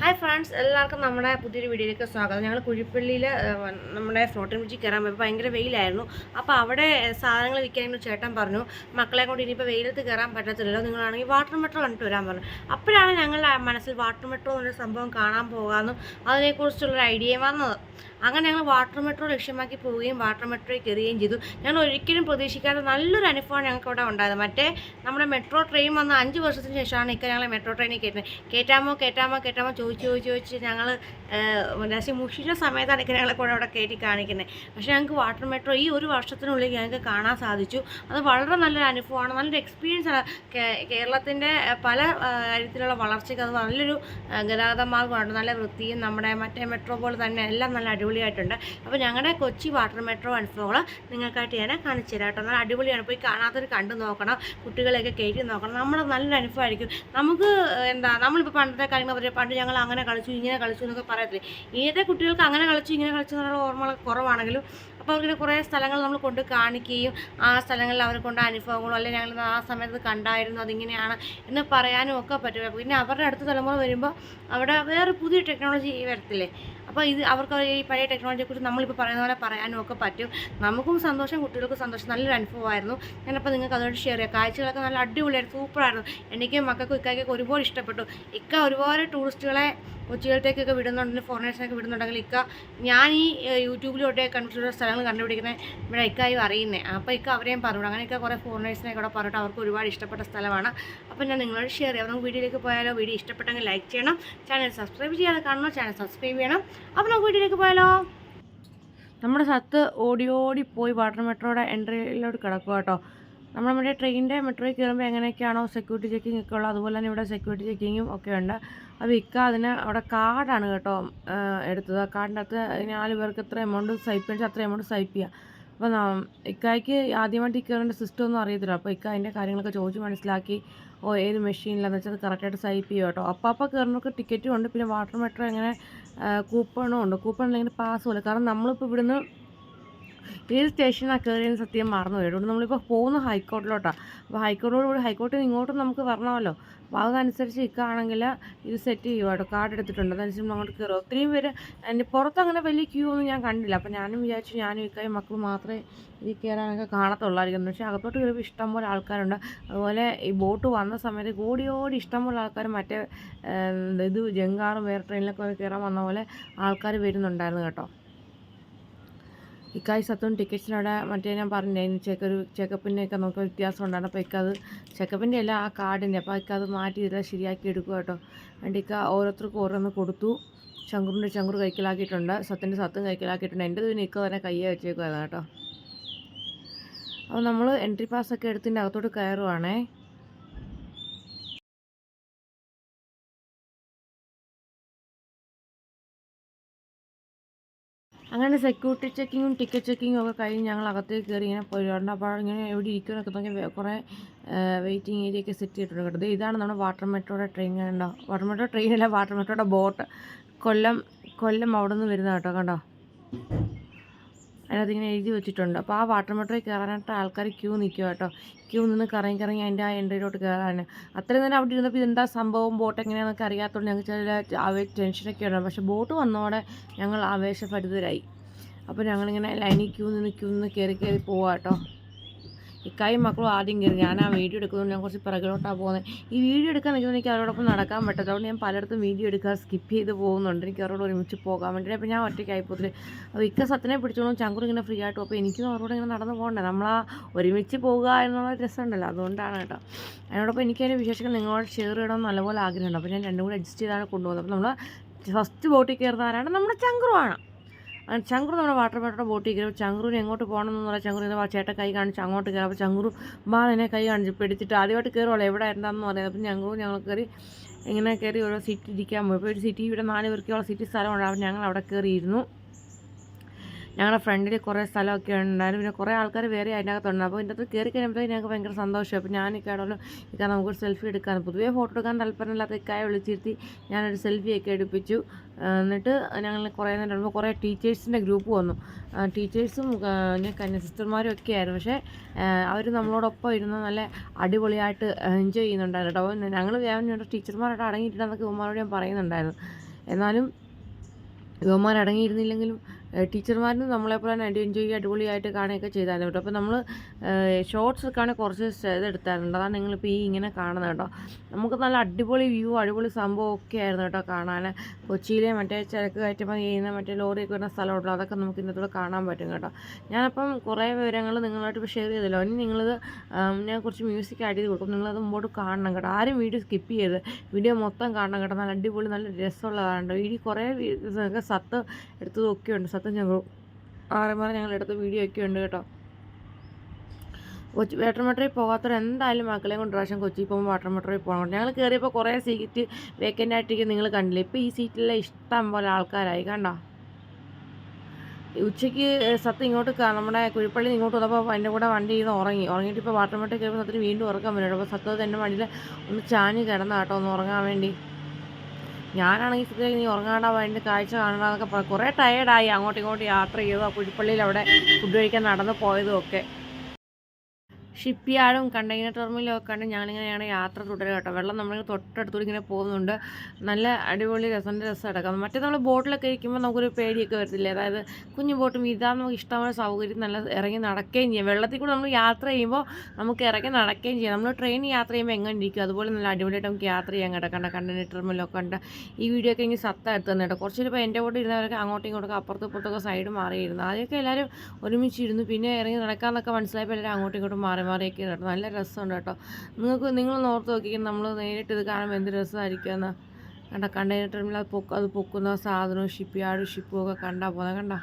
Hi friends എല്ലാവർക്കും നമ്മുടെ പുതിയൊരു വീഡിയോയിലേക്ക് സ്വാഗതം. ഞങ്ങൾ കുഴിപ്പള്ളിയിൽ നമ്മുടെ ഫ്ലോട്ടിൻ ബ്രിഡ്ജിൽ കയറാൻ പോയപ്പോൾ ഭയങ്കര വെയിലായിരുന്നു. അപ്പോൾ അവിടെ സാധനങ്ങൾ വിൽക്കാനൊരു ചേട്ടൻ പറഞ്ഞു മക്കളെ കൊണ്ട് ഇനിയിപ്പോൾ വെയിലത്ത് കയറാൻ പറ്റത്തില്ലല്ലോ നിങ്ങളാണെങ്കിൽ വാട്ടർ മെട്രോ കണ്ടിട്ട് വരാൻ പറഞ്ഞു. അപ്പോഴാണ് ഞങ്ങളുടെ മനസ്സിൽ വാട്ടർ മെട്രോ എന്നൊരു സംഭവം കാണാൻ പോകാമെന്നും അതിനെക്കുറിച്ചുള്ളൊരു ഐഡിയയും വന്നത്. അങ്ങനെ ഞങ്ങൾ വാട്ടർ മെട്രോ ലക്ഷ്യമാക്കി പോവുകയും വാട്ടർ മെട്രോയിൽ കയറുകയും ചെയ്തു. ഞങ്ങൾ ഒരിക്കലും പ്രതീക്ഷിക്കാത്ത നല്ലൊരു അനുഭവമാണ് ഞങ്ങൾക്ക് ഇവിടെ ഉണ്ടായത്. മറ്റേ നമ്മുടെ മെട്രോ ട്രെയിൻ വന്ന അഞ്ച് വർഷത്തിന് ശേഷമാണ് ഇക്ക ഞങ്ങളെ മെട്രോ ട്രെയിനിൽ കയറ്റുന്നത്. കയറ്റാമോ കയറ്റാമോ കയറ്റാമോ ചോദിച്ച് ചോദിച്ച് ചോദിച്ച് ഞങ്ങൾ രഹസ്യം മുഷിച്ച സമയത്താണ് ഇക്ക ഞങ്ങളെ കൂടെ അവിടെ കയറ്റി കാണിക്കുന്നത്. പക്ഷേ ഞങ്ങൾക്ക് വാട്ടർ മെട്രോ ഈ ഒരു വർഷത്തിനുള്ളിൽ ഞങ്ങൾക്ക് കാണാൻ സാധിച്ചു. അത് വളരെ നല്ലൊരു അനുഭവമാണ്. നല്ലൊരു എക്സ്പീരിയൻസ് ആണ്. കേരളത്തിന്റെ പല കാര്യത്തിലുള്ള വളർച്ചയ്ക്ക് അത് നല്ലൊരു ഗതാഗത മാർഗമാണ് നല്ല വൃത്തിയും നമ്മുടെ മറ്റേ മെട്രോ പോലെ തന്നെ എല്ലാം നല്ല അടിപൊളിയായിട്ടുണ്ട്. അപ്പോൾ ഞങ്ങളുടെ കൊച്ചി വാട്ടർ മെട്രോ അനുഭവങ്ങൾ നിങ്ങൾക്കായിട്ട് ഞാൻ കാണിച്ചു തരാം കേട്ടോ. നല്ല അടിപൊളിയാണ്. പോയി കാണാത്തവർ കണ്ടു നോക്കണം. കുട്ടികളെയൊക്കെ കയറ്റി നോക്കണം. നമ്മൾ നല്ലൊരു അനുഭവമായിരിക്കും നമുക്ക് എന്താ നമ്മളിപ്പോൾ പണ്ടത്തെ കാര്യങ്ങൾ പറയുക പണ്ട് ഞങ്ങൾ അങ്ങനെ കളിച്ചു ഇങ്ങനെ കളിച്ചു എന്നൊക്കെ പറയത്തില്ലേ? ഇന്നത്തെ കുട്ടികൾക്ക് അങ്ങനെ കളിച്ചു ഇങ്ങനെ കളിച്ചു എന്നുള്ള ഓർമ്മകളൊക്കെ കുറവാണെങ്കിലും അപ്പോൾ അവർക്ക് കുറേ സ്ഥലങ്ങൾ നമ്മൾ കൊണ്ട് കാണിക്കുകയും ആ സ്ഥലങ്ങളിൽ അവരെ കൊണ്ട് അനുഭവങ്ങളും അല്ലെങ്കിൽ ഞങ്ങൾ ആ സമയത്ത് കണ്ടായിരുന്നു അതിങ്ങനെയാണ് എന്ന് പറയാനും ഒക്കെ പറ്റും. പിന്നെ അവരുടെ അടുത്ത തലമുറ വരുമ്പോൾ അവിടെ വേറെ പുതിയ ടെക്നോളജി വരത്തില്ലേ? അപ്പോൾ ഇത് അവർക്ക് ഈ പഴയ ടെക്നോളജിയെക്കുറിച്ച് നമ്മളിപ്പോൾ പറയുന്ന പോലെ പറയാനും ഒക്കെ പറ്റും. നമുക്കും സന്തോഷം കുട്ടികൾക്കും സന്തോഷം. നല്ലൊരു അനുഭവമായിരുന്നു. ഞാനപ്പോൾ നിങ്ങൾക്ക് അതോട് ഷെയർ ചെയ്യാം. കാഴ്ചകളൊക്കെ നല്ല അടിപൊളിയായിരുന്നു സൂപ്പറായിരുന്നു എനിക്കും മക്കൾക്കും ഇക്കായ്ക്കൊക്കെ ഒരുപാട് ഇഷ്ടപ്പെട്ടു. ഇക്ക ഒരുപാട് ടൂറിസ്റ്റുകളെ കൊച്ചിയിലത്തേക്കൊക്കെ വിടുന്നുണ്ടെങ്കിൽ ഫോറിനേഴ്സിനൊക്കെ വിടുന്നുണ്ടെങ്കിൽ ഇക്ക ഞാൻ ഈ യൂട്യൂബിലോട്ടെ യൂട്യൂബിലൂടെ കണ്ടിട്ടുള്ള സ്ഥലങ്ങൾ കണ്ടുപിടിക്കുന്നത് ഇവിടെ ഇക്കായും അറിയുന്നത് അപ്പോൾ ഇക്ക അവരെയും പറഞ്ഞു അങ്ങനെ ഇക്ക കുറേ ഫോറിനേഴ്സിനെ കൂടെ പറഞ്ഞിട്ട് അവർക്ക് ഒരുപാട് ഇഷ്ടപ്പെട്ട സ്ഥലമാണ്. അപ്പോൾ ഞാൻ നിങ്ങളോട് ഷെയർ ചെയ്യാം. നമുക്ക് വീഡിയോയിലേക്ക് പോയാലോ വീഡിയോ ഇഷ്ടപ്പെട്ടെങ്കിൽ ലൈക്ക് ചെയ്യണം. ചാനൽ സബ്സ്ക്രൈബ് ചെയ്യാതെ കാണണം ചാനൽ സബ്സ്ക്രൈബ് ചെയ്യണം. അപ്പോൾ നമുക്ക് വീഡിയോയിലേക്ക് പോയാലോ? നമ്മുടെ സത്ത് ഓടി ഓടി പോയി വാട്ടർ മെട്രോയുടെ എൻട്രിയിലോട്ട് കിടക്കുക കേട്ടോ. നമ്മൾ നമ്മുടെ ട്രെയിനിന്റെ മെട്രോയിൽ കയറുമ്പോൾ എങ്ങനെയൊക്കെയാണോ സെക്യൂരിറ്റി ചെക്കിംഗ് ഒക്കെ ഉള്ളത് അതുപോലെ തന്നെ ഇവിടെ സെക്യൂരിറ്റി ചെക്കിങ്ങും ഒക്കെ ഉണ്ട്. അപ്പോൾ ഇക്ക അതിന് അവിടെ കാർഡാണ് കേട്ടോ എടുത്തത്. ആ കാർഡിന്റെ അകത്ത് നാല് പേർക്ക് എത്ര എമൗണ്ട് സൈപ്പ് ചെയ്ത് അത്ര എമൗണ്ട് സൈപ്പ് ചെയ്യുക അപ്പോൾ ഇക്കായ്ക്ക് ആദ്യമായിട്ട് കയറേണ്ട സിസ്റ്റം ഒന്നും അറിയത്തില്ല. അപ്പോൾ ഇക്ക അതിന്റെ കാര്യങ്ങളൊക്കെ ചോദിച്ച് മനസ്സിലാക്കി ഓ ഏത് മെഷീനിലാന്ന് വെച്ചാൽ അത് കറക്റ്റായിട്ട് സൈപ്പ് ചെയ്യും കേട്ടോ. അപ്പോൾ അപ്പോൾ കയറുന്നവർക്ക് ടിക്കറ്റും ഉണ്ട്. പിന്നെ വാട്ടർ മെട്രോ എങ്ങനെ കൂപ്പണും ഉണ്ട്. കൂപ്പൺ അല്ലെങ്കിൽ പാസ്സും ഇല്ല കാരണം നമ്മളിപ്പോൾ ഇവിടുന്ന് ഏത് സ്റ്റേഷനാണ് കയറിയെന്ന് സത്യം മറന്നു പോയി. അതുകൊണ്ട് നമ്മളിപ്പോൾ പോകുന്ന ഹൈക്കോർട്ടിലോട്ടാണ് അപ്പോൾ ഹൈക്കോർട്ടിലോട് കൂടി ഹൈക്കോർട്ടിൽ ഇങ്ങോട്ടും നമുക്ക് വരണമല്ലോ അപ്പോൾ അതനുസരിച്ച് ഇക്കാണെങ്കിൽ ഇത് സെറ്റ് ചെയ്യുമോ കേട്ടോ കാർഡ് എടുത്തിട്ടുണ്ട്. അതനുസരിച്ച് നമ്മൾ അങ്ങോട്ട് കയറും ഒത്തിരിയും പേര് എന്റെ പുറത്ത് അങ്ങനെ വലിയ ക്യൂ ഒന്നും ഞാൻ കണ്ടില്ല. അപ്പോൾ ഞാനും വിചാരിച്ചു ഞാനും ഇക്കായും മക്കൾ മാത്രമേ ഇതിൽ കയറാനൊക്കെ കാണത്തുള്ളായിരിക്കും. പക്ഷേ അകത്തോട്ട് കയറിയപ്പോൾ ഇഷ്ടംപോലെ ആൾക്കാരുണ്ട്. അതുപോലെ ഈ ബോട്ട് വന്ന സമയത്ത് ഓടി ഓടി ഇഷ്ടംപോലെ ആൾക്കാർ മറ്റേ ഇത് ജങ്കാറും വേറെ ട്രെയിനിലൊക്കെ കയറാൻ വന്ന പോലെ ആൾക്കാർ വരുന്നുണ്ടായിരുന്നു കേട്ടോ. ഇക്കായി സത്തും ടിക്കറ്റ്സിനവിടെ മറ്റേ ഞാൻ ഇനി ചെക്ക് ഒരു ചെക്കപ്പിന്റെ ഒക്കെ നമുക്ക് വ്യത്യാസം ഉണ്ടായിരുന്നു. അപ്പോൾ ഇക്കത് ചെക്കപ്പിന്റെ അല്ല ആ കാർഡിന്റെ. അപ്പോൾ ഇക്കത് മാറ്റി ഇതെല്ലാം ശരിയാക്കി എടുക്കുക കേട്ടോ. വേണ്ടി ഇക്ക ഓരോരുത്തർക്കും ഓരോന്ന് കൊടുത്തു. ശങ്കുറിന്റെ ശങ്കുർ കൈക്കലാക്കിയിട്ടുണ്ട്. സത്തിന്റെ സത്തും കൈക്കലാക്കിയിട്ടുണ്ട്. എന്റെ പിന്നെ ഇക്ക തന്നെ കയ്യെ വെച്ചേക്കുമായിരുന്നു കേട്ടോ. അപ്പോൾ നമ്മൾ എൻട്രി പാസ് ഒക്കെ എടുത്തിന്റെ അകത്തോട്ട് കയറുവാണേ. അങ്ങനെ സെക്യൂരിറ്റി ചെക്കിങ്ങും ടിക്കറ്റ് ചെക്കിങ്ങും ഒക്കെ കഴിഞ്ഞ് ഞങ്ങൾ അകത്തേക്ക് കയറി ഇങ്ങനെ പോയിട്ടുണ്ട് അപ്പോൾ ഇങ്ങനെ എവിടെ ഇരിക്കുമെന്നൊക്കെ നോക്കി കുറേ വെയിറ്റിംഗ് ഏരിയ ഒക്കെ സെറ്റ് ചെയ്തിട്ടുണ്ട് കേട്ടത് ഇതാണ് നമ്മുടെ വാട്ടർ മെട്രോയുടെ ട്രെയിൻ കണ്ടോ വാട്ടർ മെട്രോ ട്രെയിനല്ല വാട്ടർ മെട്രോയുടെ ബോട്ട് കൊല്ലം കൊല്ലം അവിടെ നിന്ന് വരുന്ന കേട്ടോ കണ്ടോ? അതിനകത്ത് ഇങ്ങനെ എഴുതി വെച്ചിട്ടുണ്ട്. അപ്പോൾ ആ വാട്ടർ മോട്ടറിൽ കയറാനായിട്ട് ആൾക്കാർ ക്യൂ നിൽക്കുക കേട്ടോ. ക്യൂ നിന്ന് കറങ്ങി കറങ്ങി അതിന്റെ ആ എൻട്രിയിലോട്ട് കയറാൻ അത്രയും നേരം അവിടെ ഇരുന്നപ്പോൾ ഇതെന്താ സംഭവം? ബോട്ട് എങ്ങനെയാണെന്നൊക്കെ അറിയാത്തതുകൊണ്ട് ഞങ്ങൾക്ക് ചില ആവേ ടെൻഷനൊക്കെ ഉണ്ടായിരുന്നു. പക്ഷേ ബോട്ട് വന്നതോടെ ഞങ്ങൾ ആവേശഭരിതരായി. അപ്പോൾ ഞങ്ങളിങ്ങനെ ലൈനിൽ ക്യൂ നിന്ന് ക്യൂ നിന്ന് കയറി കയറി പോവാം കേട്ടോ. ഇക്കായും മക്കളും ആദ്യം കയറി. ഞാൻ ആ വീഡിയോ എടുക്കുന്നതുകൊണ്ട് ഞാൻ കുറച്ച് പിറകിലോട്ടാണ് പോകുന്നത്. ഈ വീഡിയോ എടുക്കാൻ നിൽക്കുന്നത് എനിക്ക് അവരോടൊപ്പം നടക്കാൻ പറ്റാത്തത് അതുകൊണ്ട് ഞാൻ പലയിടത്തും വീഡിയോ എടുക്കാൻ സ്കിപ്പ് ചെയ്ത് പോകുന്നുണ്ട്. എനിക്ക് അവരോട് ഒരുമിച്ച് പോകാൻ വേണ്ടി അപ്പോൾ ഞാൻ ഒറ്റയ്ക്കായി പോകത്തില്ല. അപ്പോൾ ഇക്ക സത്തിനെ പിടിച്ചോളും. ചങ്കൂർ ഇങ്ങനെ ഫ്രീ ആയിട്ട് അപ്പോൾ എനിക്കും അവരോട് ഇങ്ങനെ നടന്ന് പോകണ്ടേ? നമ്മളാ ഒരുമിച്ച് പോകുക എന്നുള്ള രസമുണ്ടല്ലോ. അതുകൊണ്ടാണ് കേട്ടോ. അതിനോടൊപ്പം എനിക്ക് അതിന്റെ വിശേഷങ്ങൾ നിങ്ങളോട് ഷെയർ ചെയ്യണമെന്ന് നല്ലപോലെ ആഗ്രഹമുണ്ട്. അപ്പോൾ ഞാൻ രണ്ടും കൂടി അഡ്ജസ്റ്റ് ചെയ്താണ് കൊണ്ടുപോകുന്നത്. അപ്പോൾ നമ്മൾ ഫസ്റ്റ് ബോട്ടിൽ കയറുന്ന ആരാണ് നമ്മുടെ ചങ്കുറുവാണ് അങ്ങനെ ചങ്കുറു നമ്മുടെ വാട്ടർ മെട്രോ ബോട്ടിൽ കയറി ചങ്കുറിന് എങ്ങോട്ട് പോകണം എന്ന് പറഞ്ഞാൽ ചങ്കുറിന് ചേട്ടൻ കൈ കാണിച്ച് അങ്ങോട്ട് കയറി. അപ്പോൾ ചങ്കുറു ബാലനെ കൈ കാണിച്ച് പിടിച്ചിട്ട് ആദ്യമായിട്ട് കയറുള്ളൂ എവിടെ എന്താണെന്ന് പറയാം അപ്പം ഞങ്ങളും ഞങ്ങൾ കയറി ഇങ്ങനെ കയറി ഓരോ സീറ്റ് ഇരിക്കാൻ പോയി. ഇപ്പോൾ ഒരു സിറ്റി ഇവിടെ നാല് പേർക്കുള്ള സിറ്റി സ്ഥലമുണ്ട്. അപ്പോൾ ഞങ്ങൾ അവിടെ കയറിയിരുന്നു. ഞങ്ങളുടെ ഫ്രണ്ടിൽ കുറേ സ്ഥലമൊക്കെ ഉണ്ടായിരുന്നു. പിന്നെ കുറേ ആൾക്കാർ വേറെ അതിനകത്തുണ്ട്. അപ്പോൾ ഇതിന്റെ അകത്ത് കയറി കഴിയുമ്പോഴത്തേക്ക് ഞങ്ങൾക്ക് ഭയങ്കര സന്തോഷമായി. അപ്പോൾ ഞാൻ ഇക്കാണല്ലോ ഇക്കാൻ നമുക്കൊരു സെൽഫി എടുക്കാൻ. പൊതുവേ ഫോട്ടോ എടുക്കാൻ താല്പര്യമില്ലാത്ത ഇക്കായ വിളിച്ചിരുത്തി ഞാനൊരു സെൽഫിയൊക്കെ എടുപ്പിച്ചു. എന്നിട്ട് ഞങ്ങൾ കുറേ നേരം ഇരുന്നപ്പോൾ കുറേ ടീച്ചേഴ്സിന്റെ ഗ്രൂപ്പ് വന്നു. ടീച്ചേഴ്സും കന്യ സിസ്റ്റർമാരും ഒക്കെ ആയിരുന്നു. പക്ഷേ അവർ നമ്മളോടൊപ്പം ഇരുന്ന് നല്ല അടിപൊളിയായിട്ട് എൻജോയ് ചെയ്യുന്നുണ്ടായിരുന്നു കേട്ടോ. ഞങ്ങൾ വേഗം ടീച്ചർമാരായിട്ട് അടങ്ങിയിട്ടുണ്ടെന്നൊക്കെ ഉമ്മാരോട് ഞാൻ പറയുന്നുണ്ടായിരുന്നു. എന്നാലും യുവന്മാർ അടങ്ങിയിരുന്നില്ലെങ്കിലും ടീച്ചർമാരും നമ്മളെപ്പോലെ തന്നെ എൻജോയ് അടിപൊളിയായിട്ട് കാണുകയൊക്കെ ചെയ്തായിരുന്നു കേട്ടോ. അപ്പോൾ നമ്മൾ ഷോർട്സ് ഒക്കെ ആണെങ്കിൽ കുറച്ച് ഇതെടുത്തായിരുന്നു അതാണ് നിങ്ങളിപ്പോൾ ഈ ഇങ്ങനെ കാണുന്നത് കേട്ടോ. നമുക്ക് നല്ല അടിപൊളി വ്യൂ അടിപൊളി സംഭവം ഒക്കെ ആയിരുന്നു കേട്ടോ കാണാൻ. കൊച്ചിയിലെ മറ്റേ ചരക്ക് കയറ്റുമതി ചെയ്യുന്ന മറ്റേ ലോറിയൊക്കെ വരുന്ന സ്ഥലമുണ്ടല്ലോ അതൊക്കെ നമുക്ക് ഇന്നത്തോടെ കാണാൻ പറ്റും കേട്ടോ. ഞാനപ്പം കുറേ വിവരങ്ങൾ നിങ്ങളായിട്ട് ഷെയർ ചെയ്തല്ലോ. ഇനി നിങ്ങളിത് ഞാൻ കുറച്ച് മ്യൂസിക് ആഡ് ചെയ്ത് കൊടുക്കും. നിങ്ങളത് മുമ്പോട്ട് കാണണം കേട്ടോ. ആരും വീഡിയോ സ്കിപ്പ് ചെയ്ത് വീഡിയോ മൊത്തം കാണണം കേട്ടോ. നല്ല അടിപൊളി നല്ല രസമുള്ളതാണ് കേട്ടോ. വീഡിയോ കുറേ സത്ത് എടുത്തതൊക്കെ ഉണ്ട്. സത്തും ഞങ്ങൾ ആറന്മാരെ ഞങ്ങൾ എടുത്ത വീഡിയോ ഒക്കെ ഉണ്ട് കേട്ടോ. കൊച്ചി വാട്ടർ മെട്രോയിൽ പോകാത്തവർ എന്തായാലും മക്കളെ കൊണ്ട് പ്രാവശ്യം കൊച്ചി പോകുമ്പോൾ വാട്ടർ മെട്രോയിൽ പോകണം ഞങ്ങൾ കയറിയപ്പോൾ കുറേ സീറ്റ് വേക്കന്റ് ആയിട്ടിരിക്കും നിങ്ങൾ കണ്ടില്ലേ? ഇപ്പോൾ ഈ സീറ്റിലെ ഇഷ്ടം പോലെ ആൾക്കാരായി കണ്ടോ? ഉച്ചയ്ക്ക് സത്യം ഇങ്ങോട്ട് നമ്മുടെ കുഴിപ്പള്ളി ഇങ്ങോട്ട് വന്നപ്പോൾ എന്റെ കൂടെ വണ്ടി ഇരുന്ന് ഉറങ്ങി. ഉറങ്ങിയിട്ട് ഇപ്പോൾ വാട്ടർ മെട്രോയിൽ കയറുമ്പോൾ സത്യത്തിന് വീണ്ടും ഉറക്കം വരുന്നുണ്ട് അപ്പോൾ സത്യം എന്റെ വണ്ടിയിൽ ഒന്ന് ചാഞ്ഞ് കിടന്നാട്ടോ ഒന്ന് ഉറങ്ങാൻ വേണ്ടി. ഞാനാണെങ്കിൽ സത്യത്തിൽ നീ ഉറങ്ങാണ്ടാ അതിന്റെ കാഴ്ച കാണണമെന്നൊക്കെ കുറേ ടയേർഡായി അങ്ങോട്ടും ഇങ്ങോട്ടും യാത്ര ചെയ്തു ആ അവിടെ ഫുഡ് കഴിക്കാൻ നടന്നു പോയതും ഒക്കെ. ഷിപ്പ് യാർഡും കണ്ടെയ്നർ ടെർമിനലും ഒക്കെ കണ്ട് ഞങ്ങളിങ്ങനെയാണ് യാത്ര തുടരുക കേട്ടോ. വെള്ളം നമ്മൾ തൊട്ടടുത്തൂടെ ഇങ്ങനെ പോകുന്നുണ്ട്. നല്ല അടിപൊളി രസന്റെ രസം എടുക്കാം മറ്റേ നമ്മൾ ബോട്ടിലൊക്കെ ഇരിക്കുമ്പോൾ നമുക്കൊരു പേടിയൊക്കെ വരത്തില്ലേ? അതായത് കുഞ്ഞു ബോട്ടും ഇതാ നമുക്ക് ഇഷ്ടമുള്ള സൗകര്യം നല്ല ഇറങ്ങി നടക്കുകയും ചെയ്യാം. വെള്ളത്തിൽ കൂടെ നമ്മൾ യാത്ര ചെയ്യുമ്പോൾ നമുക്ക് ഇറങ്ങി നടക്കുകയും ചെയ്യാം. നമ്മൾ ട്രെയിൻ യാത്ര ചെയ്യുമ്പോൾ എങ്ങനെ ഇരിക്കും അതുപോലെ നല്ല അടിപൊളിയായിട്ട് നമുക്ക് യാത്ര ചെയ്യാൻ കേട്ടോ. കണ്ട കണ്ടെയ്നർ ടെർമിനലൊക്കെ ഉണ്ട് ഈ വീഡിയോ ഒക്കെ ഇനി സത്ത എടുത്ത് തന്നെ കേട്ടോ കുറച്ച് ഇപ്പോൾ എന്റെ കൂടെ ഇരുന്നവരൊക്കെ അങ്ങോട്ടും ഇങ്ങോട്ടൊക്കെ അപ്പുറത്തും ഇപ്പുറത്തൊക്കെ സൈഡ് മാറിയിരുന്നു. ആദ്യമൊക്കെ എല്ലാവരും ഒരുമിച്ചിരുന്നു. പിന്നെ ഇറങ്ങി നടക്കാമെന്നൊക്കെ മനസ്സിലായപ്പോൾ എല്ലാവരും അങ്ങോട്ടും ഇങ്ങോട്ടും മാറി. മാറിയൊക്കെ കേട്ടോ. നല്ല രസമുണ്ട് കേട്ടോ. നിങ്ങൾക്ക് നിങ്ങൾ ഓർത്ത് നോക്കി നമ്മൾ നേരിട്ട് ഇത് കാണുമ്പോൾ എന്ത് രസമായിരിക്കും എന്നാൽ കണ്ട കണ്ടെയ്നർ ടെർമിനൽ അത് പൊക്ക് അത് പൊക്കുന്ന സാധനവും ഷിപ്പ് യാർഡും ഷിപ്പും ഒക്കെ കണ്ടാൽ പോകുന്നത് കണ്ട?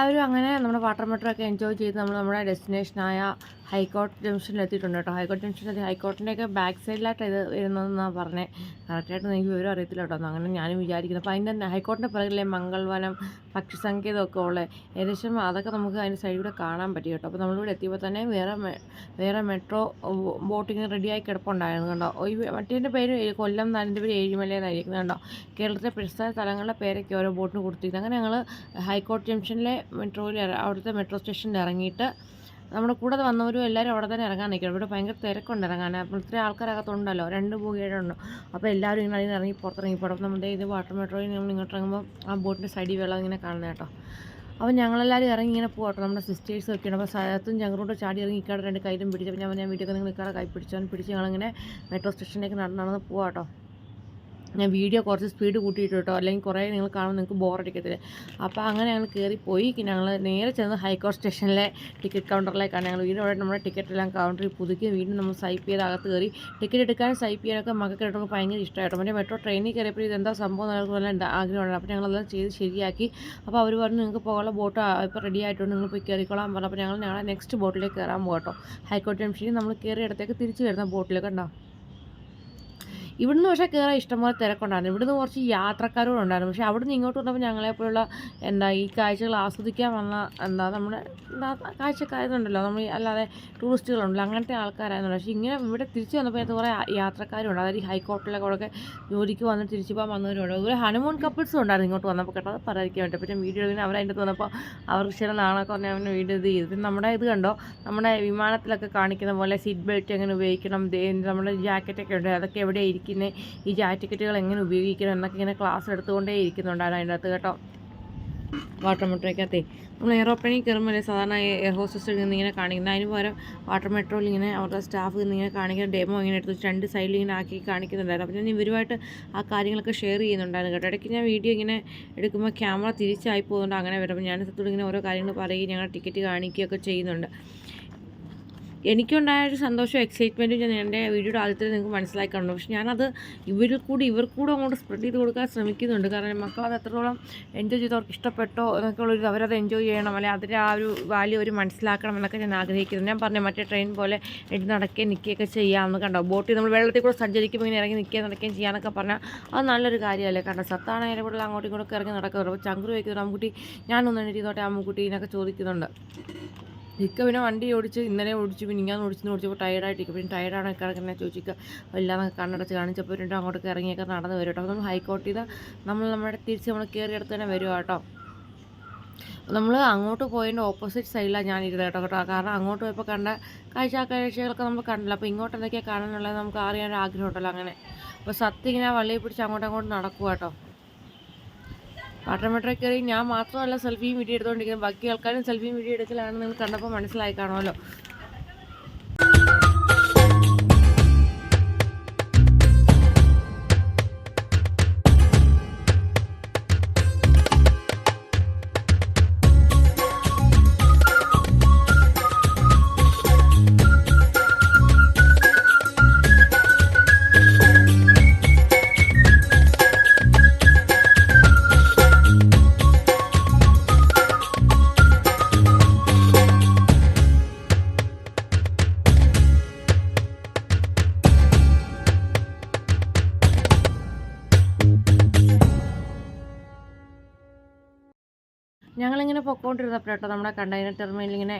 എല്ലാവരും അങ്ങനെ നമ്മുടെ വാട്ടർ മെട്രോ ഒക്കെ എൻജോയ് ചെയ്ത് നമ്മൾ നമ്മുടെ ഡെസ്റ്റിനേഷനായ ഹൈക്കോർട്ട് ജംഗ്ഷനിലെത്തിയിട്ടുണ്ട് കേട്ടോ. ഹൈക്കോർട്ട് ജംഗ്ഷനിലെത്തി. ഹൈക്കോർട്ടിന്റെയൊക്കെ ബാക്ക് സൈഡിലായിട്ട് ഇത് വരുന്നതെന്നാണ് പറഞ്ഞത് കറക്റ്റായിട്ട് എനിക്ക് വിവരം അറിയത്തില്ല കേട്ടോ. അങ്ങനെ ഞാനും വിചാരിക്കുന്നു. അപ്പോൾ അതിന്റെ ഹൈക്കോർട്ടിന്റെ പിറകിലെ മംഗൾവനം പക്ഷിസങ്കേതമൊക്കെ ഉള്ളത് ഏകദേശം അതൊക്കെ നമുക്ക് അതിന്റെ സൈഡിലൂടെ കാണാൻ പറ്റി കേട്ടോ. അപ്പോൾ നമ്മളിവിടെ എത്തിയപ്പോൾ തന്നെ വേറെ വേറെ മെട്രോ ബോട്ടിങ്ങിന് റെഡിയായി കിടപ്പുണ്ടായിരുന്നു കേട്ടോ. ഈ മറ്റേതിന്റെ പേര് കൊല്ലം നാടിന്റെ പേര് ഏഴിമല എന്നായിരിക്കുന്നത് കേട്ടോ. കേരളത്തിലെ പ്രശസ്ത സ്ഥലങ്ങളുടെ പേരൊക്കെ ഓരോ ബോട്ടിന് കൊടുത്തിരിക്കുന്നത്. അങ്ങനെ ഞങ്ങൾ ഹൈക്കോർട്ട് ജംഗ്ഷനിലെ മെട്രോയിൽ അവിടുത്തെ മെട്രോ സ്റ്റേഷനിൽ ഇറങ്ങിയിട്ട് നമ്മുടെ കൂടെ വന്നവരും എല്ലാവരും അവിടെ തന്നെ ഇറങ്ങാൻ നിൽക്കണം. ഇവിടെ ഭയങ്കര തിരക്കുണ്ട് ഇറങ്ങാൻ. അപ്പോൾ ഇത്രയും ആൾക്കാരകത്തുണ്ടല്ലോ രണ്ട് ബോഗിയുണ്ട് അപ്പോൾ എല്ലാവരും ഇങ്ങനെ അതിന് ഇറങ്ങി പുറത്തിറങ്ങി പോടും നമ്മുടെ ഇത് വാട്ടർ മെട്രോയിൽ നമ്മൾ ഇങ്ങോട്ട് ഇറങ്ങുമ്പോൾ ആ ബോട്ടിന്റെ സൈഡിൽ വെള്ളം ഇങ്ങനെ കാണുന്നത് കേട്ടോ. അപ്പോൾ ഞങ്ങളെല്ലാവരും ഇറങ്ങി ഇങ്ങനെ പോകട്ടോ നമ്മുടെ സിസ്റ്റേഴ്സ് ഒക്കെ ഉണ്ട്. അപ്പോൾ സ്ഥലത്തും ഞങ്ങളോട് ചാടി ഇറങ്ങി ഇക്കാടെ രണ്ട് കയ്യിലും പിടിച്ചപ്പോൾ ഞാൻ ഞാൻ വീട്ടിൽ നിങ്ങൾ ഇക്കാടെ കൈ പിടിച്ചവൻ പിടിച്ച് ഞങ്ങളിങ്ങനെ മെട്രോ സ്റ്റേഷനിലേക്ക് നടന്ന് നടന്ന് പോവാട്ടോ ഞാൻ വീഡിയോ കുറച്ച് സ്പീഡ് കൂട്ടിയിട്ട് കേട്ടോ അല്ലെങ്കിൽ കുറേ നിങ്ങൾ കാണുമ്പോൾ നിങ്ങൾക്ക് ബോറടിക്കത്തില്ല അപ്പോൾ അങ്ങനെ ഞങ്ങൾ കയറിപ്പോയി ഞങ്ങൾ നേരെ ചെന്ന് ഹൈക്കോർട്ട് സ്റ്റേഷനിലെ ടിക്കറ്റ് കൗണ്ടറിലേക്കാണ് ഞങ്ങൾ വീടിനോടെ നമ്മുടെ ടിക്കറ്റ് എല്ലാം കൗണ്ടറിൽ പുതുക്കി വീണ്ടും നമ്മൾ സൈപ്പ് ചെയ്ത് അകത്ത് കയറി. ടിക്കറ്റ് എടുക്കാൻ സൈപ്പ് ചെയ്യാനൊക്കെ മക്കൾക്ക് കേട്ടപ്പോൾ ഭയങ്കര ഇഷ്ടമായിട്ടോ? മറ്റേ മെട്രോ ട്രെയിനിൽ കയറിയപ്പോൾ ഇതെന്താ സംഭവം എന്നൊക്കെ ആഗ്രഹമാണ് അപ്പോൾ ഞങ്ങളെല്ലാം ചെയ്ത് ശരിയാക്കി. അപ്പോൾ അവർ പറഞ്ഞു നിങ്ങൾക്ക് പോകാനുള്ള ബോട്ട് ഇപ്പോൾ റെഡി ആയിട്ടുണ്ട്. നിങ്ങൾ പോയി കയറിക്കോളാൻ പറഞ്ഞു. അപ്പോൾ ഞങ്ങൾ ഞങ്ങളെ നെക്സ്റ്റ് ബോട്ടിലേക്ക് കയറാൻ പോകട്ടോ ഹൈക്കോർട്ട് ജംഗ്ഷനിൽ നമ്മൾ കയറിയ ഇടത്തേക്ക് തിരിച്ച് വരുന്ന ബോട്ടിലേക്ക് ഉണ്ടോ ഇവിടുന്ന് പക്ഷേ കയറാൻ ഇഷ്ടംപോലെ തിരക്കുണ്ടായിരുന്നു. ഇവിടുന്ന് കുറച്ച് യാത്രക്കാരും ഉണ്ടായിരുന്നു. പക്ഷേ അവിടുന്ന് ഇങ്ങോട്ട് വന്നപ്പോൾ ഞങ്ങളെപ്പോലുള്ള എന്താ ഈ കാഴ്ചകൾ ആസ്വദിക്കാൻ വന്ന എന്താ നമ്മുടെ എന്താ കാഴ്ചക്കാരുണ്ടല്ലോ. നമ്മൾ അല്ലാതെ ടൂറിസ്റ്റുകളുണ്ടല്ലോ. അങ്ങനത്തെ ആൾക്കാരായിരുന്നു. പക്ഷേ ഇങ്ങനെ ഇവിടെ തിരിച്ച് വന്നപ്പോൾ അതിനകത്ത് കുറേ യാത്രക്കാരുണ്ട്. അതായത് ഈ ഹൈക്കോർട്ടിലൊക്കെ ജോലിക്ക് വന്ന് തിരിച്ചു പോകാൻ വന്നവരുണ്ട്. അതുപോലെ ഹണിമൂൺ കപ്പിൾസും ഉണ്ടായിരുന്നു ഇങ്ങോട്ട് വന്നപ്പോൾ കേട്ടോ. അത് പറയാതിരിക്കാൻ വേണ്ടി. പിന്നെ വീഡിയോ ഇങ്ങനെ അവരതിന്റെ വന്നപ്പോൾ അവർക്ക് ചില നാണൊക്കെ പറഞ്ഞാൽ അവനെ വീഡിയോ ഇത് ചെയ്തു. പിന്നെ നമ്മുടെ ഇത് കണ്ടോ? നമ്മുടെ വിമാനത്തിലൊക്കെ കാണിക്കുന്ന പോലെ സീറ്റ് ബെൽറ്റ് എങ്ങനെ ഉപയോഗിക്കണം? നമ്മുടെ ജാക്കറ്റൊക്കെ ഉണ്ട്. അതൊക്കെ എവിടെ ഇരിക്കുന്നത് ഈ ജാറ്റിക്കറ്റുകൾ എങ്ങനെ ഉപയോഗിക്കണം? എന്നൊക്കെ ഇങ്ങനെ ക്ലാസ് എടുത്തുകൊണ്ടേ ഇരിക്കുന്നുണ്ടായിരുന്നു അതിന്റെ അകത്ത് കേട്ടോ. വാട്ടർ മെട്രോയ്ക്കകത്തേ നമ്മൾ എയറോപ്ലെയിനിൽ കയറുമ്പോൾ സാധാരണ എയർ ഹോസ്റ്റസ് നിന്ന് ഇങ്ങനെ കാണിക്കുന്നത്. അതിന് പകരം വാട്ടർ മെട്രോയിൽ ഇങ്ങനെ അവരുടെ സ്റ്റാഫ് നിന്ന് ഇങ്ങനെ കാണിക്കുന്ന ഡെമോ ഇങ്ങനെ എടുത്ത് രണ്ട് സൈഡിൽ ഇങ്ങനെ ആക്കി കാണിക്കുന്നുണ്ടായിരുന്നു. അപ്പോൾ ഞാൻ ഇവരുമായിട്ട് ആ കാര്യങ്ങളൊക്കെ ഷെയർ ചെയ്യുന്നുണ്ടായിരുന്നു കേട്ടോ. ഇടയ്ക്ക് ഞാൻ വീഡിയോ ഇങ്ങനെ എടുക്കുമ്പോൾ ക്യാമറ തിരിച്ചായി പോകുന്നുണ്ട്. അങ്ങനെ വരുമ്പോൾ ഞാൻ സത്തോട് ഇങ്ങനെ ഓരോ കാര്യങ്ങൾ പറയുകയും ഞങ്ങൾ ടിക്കറ്റ് കാണിക്കുകയൊക്കെ ചെയ്യുന്നുണ്ട്. എനിക്കുണ്ടായ ഒരു സന്തോഷവും എക്സൈറ്റ്മെന്റും ഞാൻ എന്റെ വീഡിയോയുടെ ആദ്യത്തിൽ നിങ്ങൾക്ക് മനസ്സിലാക്കി കാണുന്നു പക്ഷെ ഞാനത് ഇവരിൽ കൂടി ഇവർക്കൂടെ കൂടെ അങ്ങോട്ട് സ്പ്രെഡ് ചെയ്ത് കൊടുക്കാൻ ശ്രമിക്കുന്നുണ്ട്. കാരണം മക്കൾ എത്രത്തോളം എൻജോയ് ചെയ്ത് അവർക്ക് ഇഷ്ടപ്പെട്ടോ എന്നൊക്കെ ഉള്ളൊരു അവരത് എൻജോയ് ചെയ്യണം. അല്ലെങ്കിൽ അതിന്റെ ആ ഒരു വാല്യൂ അവർ മനസ്സിലാക്കണം എന്നൊക്കെ ഞാൻ ആഗ്രഹിക്കുന്നു. ഞാൻ പറഞ്ഞു മറ്റേ ട്രെയിൻ പോലെ എടുത്ത് നടക്കുകയും നിൽക്കുകയൊക്കെ ചെയ്യാമെന്ന് കണ്ടോ? ബോട്ടിൽ നമ്മൾ വെള്ളത്തിൽ കൂടെ സഞ്ചരിക്കുമ്പോൾ ഇങ്ങനെ ഇറങ്ങി നിൽക്കുകയും നടക്കുകയും ചെയ്യാനൊക്കെ പറഞ്ഞാൽ അത് നല്ലൊരു കാര്യമല്ലേ? കാരണം സത്താണ് അതിന്റെ കൂടെ അങ്ങോട്ടും ഇങ്ങോട്ടും ഇറങ്ങി നടക്കുന്നത് അപ്പോൾ ചങ്കുറി വയ്ക്കുന്നത് അമ്മുക്കുട്ടി ഞാനൊന്നും എഴുതിയതോട്ടെ അമ്മുക്കുട്ടി അമ്മുക്കുട്ടീനൊക്കെ ചോദിക്കുന്നുണ്ട്. ഇക്ക പിന്നെ വണ്ടി ഓടിച്ച് ഇന്നലെ ഓടിച്ചു പിന്നെ ഇങ്ങനെ ഓടിച്ച് ഓടിച്ചപ്പോൾ ടയർഡായിട്ടിരിക്കും പിന്നെ ടയർഡാണ് കിടക്കുന്നത് ചോദിച്ചിട്ട് എല്ലാം കണ്ണടച്ച് കാണിച്ചപ്പോൾ രണ്ടും അങ്ങോട്ടൊക്കെ ഇറങ്ങിയൊക്കെ നടന്ന് വരും കേട്ടോ. നമ്മൾ ഹൈക്കോടതി നമ്മൾ നമ്മുടെ തിരിച്ച് നമ്മൾ കയറി അടുത്ത് തന്നെ വരും കേട്ടോ. നമ്മൾ അങ്ങോട്ട് പോയതിന്റെ ഓപ്പോസിറ്റ് സൈഡിലാണ് ഞാൻ ഇരുന്നത് കേട്ടോ. കേട്ടോ കാരണം അങ്ങോട്ട് പോയപ്പോൾ കണ്ട കാഴ്ച കാഴ്ചകളൊക്കെ നമ്മൾ കണ്ടില്ല. അപ്പോൾ ഇങ്ങോട്ട് എന്തൊക്കെയാണ് കാണാനുള്ളത് നമുക്ക് അറിയാൻ ആഗ്രഹം ഉണ്ടല്ലോ അങ്ങനെ. അപ്പോൾ സത്യം ഇങ്ങനെ വള്ളിയെ പിടിച്ച് അങ്ങോട്ടും അങ്ങോട്ട് നടക്കുക കേട്ടോ. വാട്ടർ മെട്രോ കയറി ഞാൻ മാത്രമല്ല സെൽഫിയും വീഡിയോ എടുത്തുകൊണ്ടിരിക്കുന്നത് ബാക്കി ആൾക്കാരും സെൽഫിയും വീഡിയോ എടുക്കലാണ് നിങ്ങൾ കണ്ടപ്പോൾ മനസ്സിലായി കാണുമല്ലോ. കേട്ടോ നമ്മുടെ കണ്ടെയ്നർ ടെർമിനൽ ഇങ്ങനെ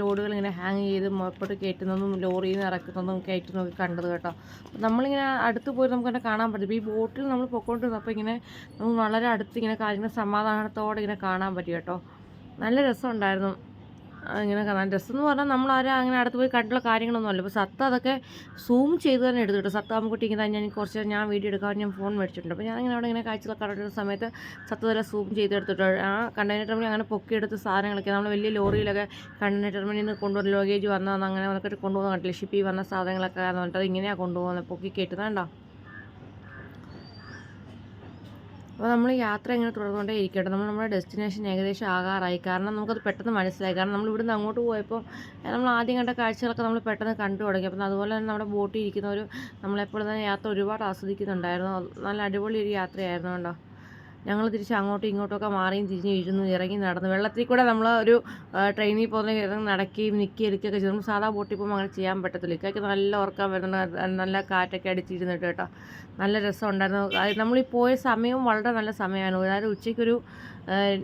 ലോഡുകൾ ഇങ്ങനെ ഹാങ് ചെയ്ത് മുഴപ്പോട്ട് കയറ്റുന്നതും ലോറിയിൽ നിന്ന് ഇറക്കുന്നതും കയറ്റുന്നതൊക്കെ കണ്ടത് കേട്ടോ. നമ്മളിങ്ങനെ അടുത്ത് പോയി നമുക്ക് തന്നെ കാണാൻ പറ്റും. ഈ ബോട്ടിൽ നമ്മൾ പൊക്കോണ്ടിരുന്നപ്പോൾ ഇങ്ങനെ നമുക്ക് വളരെ അടുത്ത് ഇങ്ങനെ കാര്യങ്ങൾ സമാധാനത്തോടെ ഇങ്ങനെ കാണാൻ പറ്റും കേട്ടോ. നല്ല രസമുണ്ടായിരുന്നു. ഇങ്ങനെ കാണാൻ എന്ന് പറഞ്ഞാൽ നമ്മൾ ആരും അങ്ങനെ അടുത്ത് പോയി കണ്ടുള്ള കാര്യങ്ങളൊന്നും അല്ല. ഇപ്പോൾ സത്ത അതൊക്കെ സൂം ചെയ്ത് തന്നെ എടുത്തിട്ട് സത്ത ആകുമ്പോൾ ഇങ്ങനെ ഞാൻ കുറച്ച് ഞാൻ വീഡിയോ എടുക്കാൻ ഞാൻ ഫോൺ മേടിച്ചിട്ടുണ്ട്. അപ്പോൾ ഞാനിങ്ങനെ അവിടെ ഇങ്ങനെ കാഴ്ചകളൊക്കെ കണ്ടിരുന്ന സമയത്ത് സത്ത് വരെ സൂം ചെയ്തെടുത്തിട്ട് ആ കണ്ടെയ്നർ ടെർമിനി അങ്ങനെ പൊക്കിയെടുത്ത് സാധനങ്ങളൊക്കെ നമ്മൾ വലിയ ലോറിയിലൊക്കെ കണ്ടെയ്നർ ടെർമിനിൽ നിന്ന് കൊണ്ടുവന്ന് ലോഗേജ് വന്നാൽ അങ്ങനെ വന്നിട്ട് കൊണ്ടുപോകാൻ കണ്ടില്ല ഷിപ്പിൽ വന്ന സാധനങ്ങളൊക്കെ എന്ന് പറഞ്ഞിട്ട് അത് ഇങ്ങനെയാണ് കൊണ്ടുപോകുന്നത് പൊക്കി കയറ്റുന്നതുണ്ടോ അപ്പോൾ നമ്മൾ യാത്ര ഇങ്ങനെ തുടർന്നുകൊണ്ടേ ഇരിക്കട്ടെ. നമ്മൾ നമ്മുടെ ഡെസ്റ്റിനേഷൻ ഏകദേശം ആകാറായി. കാരണം നമുക്കത് പെട്ടെന്ന് മനസ്സിലായി. കാരണം നമ്മൾ ഇവിടുന്ന് അങ്ങോട്ട് പോയപ്പോൾ നമ്മൾ ആദ്യം കണ്ട കാഴ്ചകളൊക്കെ നമ്മൾ പെട്ടെന്ന് കണ്ടു തുടങ്ങി. അപ്പം അതുപോലെ തന്നെ നമ്മുടെ ബോട്ടിൽ ഇരിക്കുന്നവർ നമ്മളെപ്പോഴും തന്നെ യാത്ര ഒരുപാട് ആസ്വദിക്കുന്നുണ്ടായിരുന്നു. നല്ല അടിപൊളി ഒരു യാത്രയായിരുന്നു കേട്ടോ ഞങ്ങൾ തിരിച്ച് അങ്ങോട്ടും ഇങ്ങോട്ടുമൊക്കെ മാറിയും തിരിഞ്ഞ് ഇരുന്നു ഇറങ്ങി നടന്നു വെള്ളത്തിൽ കൂടെ നമ്മൾ ഒരു ട്രെയിനിൽ പോകുന്ന ഇറങ്ങി നടക്കുകയും നിൽക്കുകയും ഇരിക്കുകയൊക്കെ ചെയ്തു. നമ്മൾ സാധാ ബോട്ടിൽ പോകുമ്പോൾ അങ്ങനെ ചെയ്യാൻ പറ്റത്തില്ല. ഇക്കൊക്കെ നല്ല ഉറക്കാൻ വരുന്നുണ്ട്. നല്ല കാറ്റൊക്കെ അടിച്ചിരുന്നിട്ട് കേട്ടോ. നല്ല രസം ഉണ്ടായിരുന്നു. അത് നമ്മളീ പോയ സമയവും വളരെ നല്ല സമയമാണ് അതായത് ഉച്ചയ്ക്കൊരു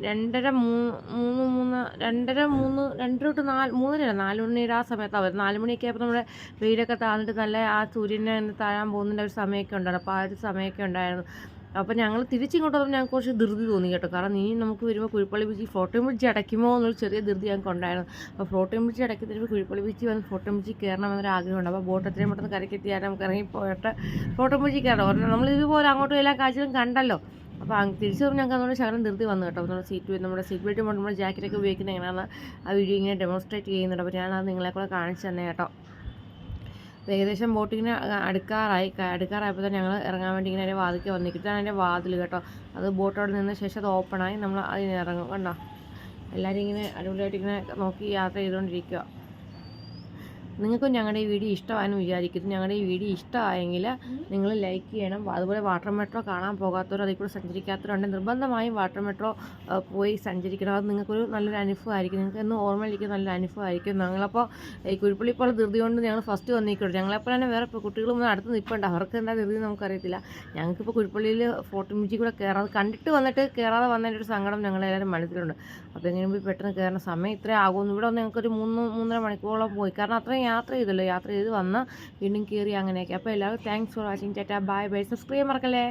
രണ്ടര മൂന്ന് മൂന്ന് രണ്ടര മൂന്ന് രണ്ടര തൊട്ട് നാല് മൂന്നര നാല് മണിയുടെ ആ സമയത്താണ് വരുന്നത്. നാല് മണിയൊക്കെ ആയപ്പോൾ നമ്മുടെ വെയിലൊക്കെ താഴ്ന്നിട്ട് നല്ല ആ സൂര്യനെ താഴാൻ പോകുന്നതിന്റെ ഒരു സമയമൊക്കെ ഉണ്ടായിരുന്നു. അപ്പോൾ ആ ഒരു സമയമൊക്കെ ഉണ്ടായിരുന്നു. അപ്പോൾ ഞങ്ങൾ തിരിച്ചിങ്ങോട്ട് വന്നപ്പോൾ ഞങ്ങൾക്ക് കുറച്ച് ധൃതി തോന്നി കേട്ടോ. കാരണം നീ നമുക്ക് വരുമ്പോൾ കുഴിപ്പള്ളി ബീച്ച് ഫോട്ടോയും പിടിച്ച് അടയ്ക്കുമോ എന്നൊരു ചെറിയ ധൃതി ഞങ്ങൾക്ക് ഉണ്ടായിരുന്നു. അപ്പോൾ ഫോട്ടോയും പിടിച്ച് അടക്കി തരുമ്പോൾ കുഴിപ്പള്ളി ബീച്ച് വന്ന് ഫോട്ടോ കയറണം എന്നൊരു ആഗ്രഹമുണ്ട്. അപ്പോൾ ബോട്ട് എത്രയും പെട്ടെന്ന് കരക്കെത്തിയാൽ നമുക്ക് ഇറങ്ങി പോയിട്ട് ഫോട്ടോ പിടിച്ച് കയറണം നമ്മൾ ഇതുപോലെ അങ്ങോട്ടും എല്ലാ കാഴ്ചകളും കണ്ടല്ലോ. അപ്പോൾ തിരിച്ചു വരുമ്പോൾ ഞങ്ങൾക്ക് അതുകൊണ്ട് ശകലം ധൃതി വന്നു കേട്ടോ. നമ്മുടെ സീറ്റ് നമ്മുടെ സീറ്റ് ബെൽറ്റ് നമ്മുടെ ജാക്കറ്റൊക്കെ ഉപയോഗിക്കുന്നത് എങ്ങനെയാണ് ആ വീഡിയോ ഇങ്ങനെ ഡെമോൺസ്ട്രേറ്റ് ചെയ്യുന്നുണ്ട്. അപ്പോൾ ഞാനത് നിങ്ങളെ കൂടെ കാണിച്ചു തന്നെ കേട്ടോ. ഏകദേശം ബോട്ടിങ്ങിന് അടുക്കാറായി. അടുക്കാറായപ്പോൾ തന്നെ ഞങ്ങൾ ഇറങ്ങാൻ വേണ്ടി ഇങ്ങനെ ഒരു വാതിൽക്ക് വന്നിട്ട് അതിന്റെ വാതിൽ കേട്ടോ. അത് ബോട്ട് അവിടെ നിന്ന് ശേഷം അത് ഓപ്പണായി നമ്മൾ അതിന് ഇറങ്ങും. കണ്ടോ? എല്ലാവരും ഇങ്ങനെ അടിപൊളിയായിട്ട് ഇങ്ങനെ നോക്കി യാത്ര ചെയ്തുകൊണ്ടിരിക്കുക നിങ്ങൾക്കും ഞങ്ങളുടെ ഈ വീഡിയോ ഇഷ്ടമായെന്ന് വിചാരിക്കുന്നു. ഞങ്ങളുടെ ഈ വീഡിയോ ഇഷ്ടമായെങ്കിൽ നിങ്ങൾ ലൈക്ക് ചെയ്യണം. അതുപോലെ വാട്ടർ മെട്രോ കാണാൻ പോകാത്തവർ അതിൽ കൂടെ സഞ്ചരിക്കാത്തവരുണ്ട് നിർബന്ധമായും വാട്ടർ മെട്രോ പോയി സഞ്ചരിക്കണം. അത് നിങ്ങൾക്കൊരു നല്ലൊരു അനുഭവമായിരിക്കും. നിങ്ങൾക്ക് എന്ന് ഓർമ്മയിലേക്ക് നല്ലൊരു അനുഭവമായിരിക്കും. ഞങ്ങളപ്പോൾ ഈ കുഴിപ്പള്ളി ഇപ്പോൾ ധൃതി കൊണ്ട് ഞങ്ങൾ ഫസ്റ്റ് വന്നിരിക്കുള്ളൂ ഞങ്ങളെപ്പോലെ തന്നെ വേറെ കുട്ടികളും കുട്ടികളും അടുത്ത് നിൽപ്പുണ്ട് അവർക്ക് എന്താ ധൃതി നമുക്കറിയത്തില്ല. ഞങ്ങൾക്കിപ്പോൾ കുഴിപ്പള്ളിയിൽ ഫോർട്ട് മ്യൂജിക് കൂടെ കയറാതെ കണ്ടിട്ട് വന്നിട്ട് കയറാതെ വന്നതിന്റെ ഒരു സങ്കടം ഞങ്ങളെല്ലാവരും മനസ്സിലുണ്ട്. അപ്പോൾ എങ്ങനെ പെട്ടെന്ന് കയറുന്ന സമയം ഇത്ര ആകുമെന്ന്. ഇവിടെ വന്ന് ഞങ്ങൾക്കൊരു മൂന്ന് മൂന്നര മണിക്കൂറോളം പോയി. കാരണം അത്രയും യാത്ര ചെയ്തല്ലോ. യാത്ര ചെയ്ത് വന്ന് വീണ്ടും കയറി അങ്ങനെയൊക്കെ. അപ്പോൾ എല്ലാവരും thanks for watching tata bye bye subscribe മറക്കല്ലേ?